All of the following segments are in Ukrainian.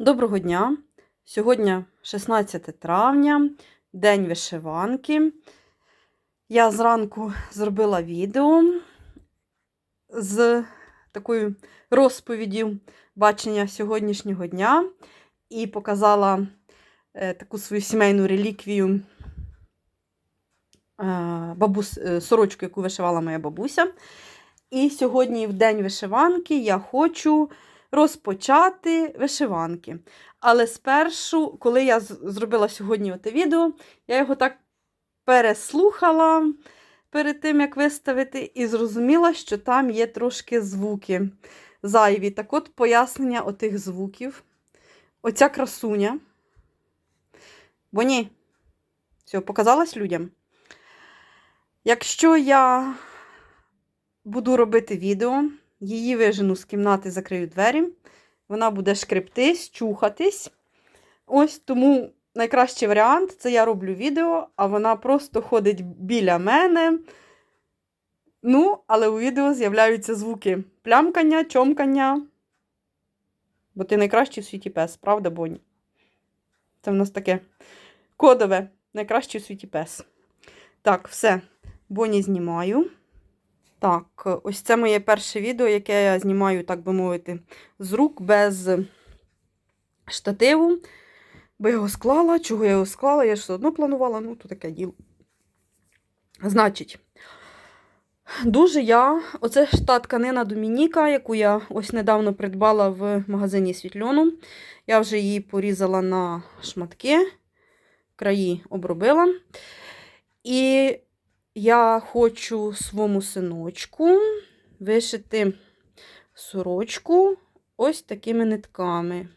Доброго дня! Сьогодні 16 травня, День вишиванки. Я зранку зробила відео з такою розповіддю бачення сьогоднішнього дня і показала е, таку свою сімейну реліквію е, бабус, е, сорочку, яку вишивала моя бабуся. І сьогодні, в день вишиванки, я хочу розпочати вишиванки. Але спершу, коли я зробила сьогодні оте відео, я його так переслухала перед тим, як виставити, і зрозуміла, що там є трошки звуки зайві. Так от пояснення отих звуків. Оця красуня. Бо ні, все, показалось людям. Якщо я буду робити відео, її вижену з кімнати, закрию двері. Вона буде шкрептись, чухатись. Ось тому найкращий варіант це я роблю відео, а вона просто ходить біля мене. Ну, але у відео з'являються звуки плямкання, чомкання. Бо ти найкращий в світі пес, правда, Боні? Це в нас таке кодове, найкращий у світі пес. Так, все. Боні знімаю. Так, ось це моє перше відео, яке я знімаю, так би мовити, з рук без штативу. Бо я його склала. Чого я його склала? Я ж все одно планувала, ну, то таке діло. Значить, дуже я. Оце ж та тканина Домініка, яку я ось недавно придбала в магазині Світльону. Я вже її порізала на шматки, краї обробила. І я хочу своєму синочку вишити сорочку ось такими нитками.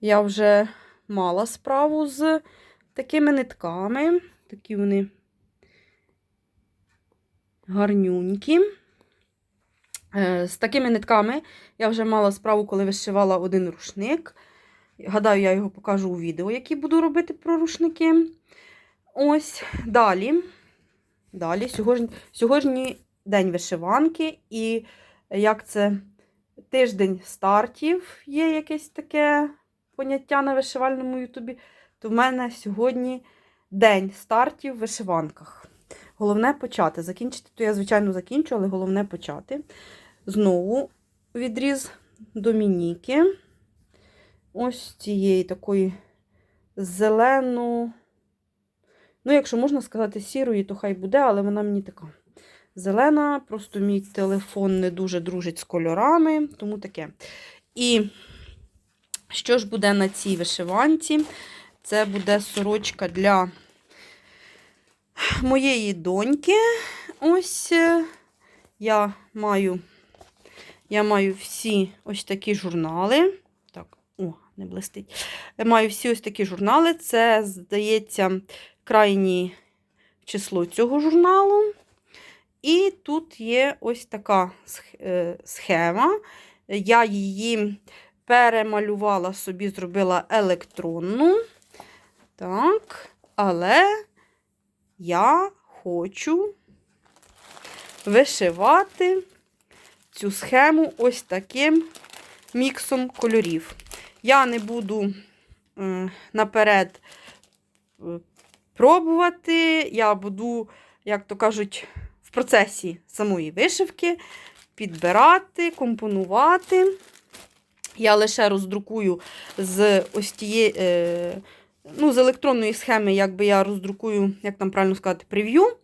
Я вже мала справу з такими нитками. Такі вони гарнюнькі. Е, З такими нитками я вже мала справу, коли вишивала один рушник. Гадаю, я його покажу у відео, які буду робити про рушники. Ось далі. Далі, сьогодні, сьогодні день вишиванки, і як це тиждень стартів є якесь таке поняття на вишивальному ютубі, то в мене сьогодні день стартів в вишиванках. Головне почати. Закінчити, то я, звичайно, закінчу, але головне почати. Знову відріз Домініки. Ось цієї такої зелену. Ну, якщо можна сказати, сірої, то хай буде, але вона мені така зелена. Просто мій телефон не дуже дружить з кольорами, тому таке. І що ж буде на цій вишиванці? Це буде сорочка для моєї доньки. Ось е, я маю, я маю всі ось такі журнали. Так, о, не блистить. Я маю всі ось такі журнали. Це, здається, крайнє число цього журналу. І тут є ось така е, схема. Я її перемалювала собі, зробила електронну. Так, але я хочу вишивати цю схему ось таким міксом кольорів. Я не буду е, наперед е, пробувати, я буду, як то кажуть, в процесі самої вишивки підбирати, компонувати. Я лише роздрукую з ось тієї, е, ну, з електронної схеми, якби я роздрукую, як там правильно сказати, прев'ю.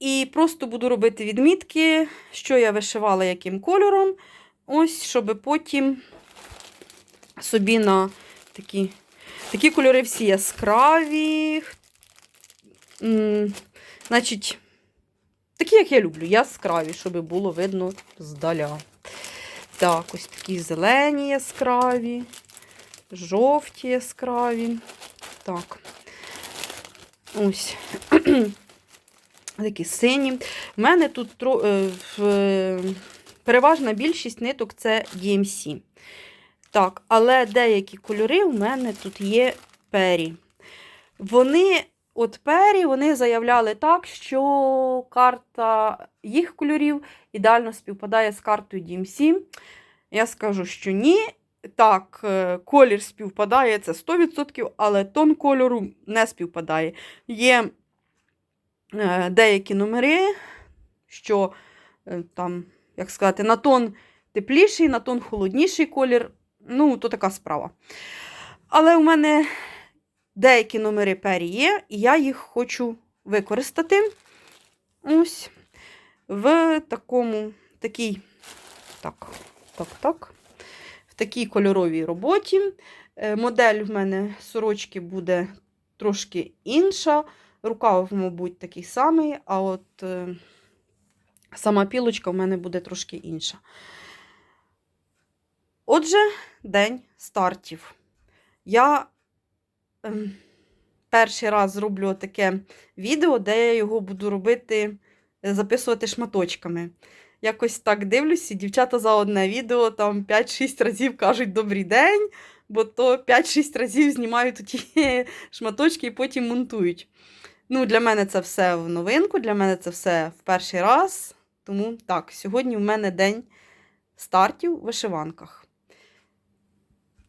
І просто буду робити відмітки, що я вишивала яким кольором. Ось, щоб потім собі на такі, такі кольори всі яскраві. Значить, такі, як я люблю, яскраві, щоб було видно здаля. Так, ось такі зелені яскраві, жовті яскраві. Так. Ось. Такі сині. У мене тут е, е, переважна більшість ниток це DMC. Так, але деякі кольори у мене тут є пері. Вони, от пері, вони заявляли так, що карта їх кольорів ідеально співпадає з картою DMC. Я скажу, що ні. так, е, колір співпадає, це 100%, але тон кольору не співпадає. Є е, деякі номери, що е, там, як сказати, на тон тепліший, на тон холодніший колір. Ну, то така справа. Але у мене деякі номери пері є, і я їх хочу використати. Ось в такому, такій, так, так, так, в такій кольоровій роботі. Е, Модель в мене сорочки буде трошки інша. Рукав, мабуть, такий самий, а от е, сама пілочка в мене буде трошки інша. Отже, день стартів. Я перший раз зроблю таке відео, де я його буду робити, е, записувати шматочками. Якось так дивлюся, дівчата за одне відео там 5-6 разів кажуть добрий день, бо то 5-6 разів знімають ті шматочки і потім монтують. Ну, для мене це все в новинку, для мене це все в перший раз. Тому так, сьогодні в мене день стартів у вишиванках.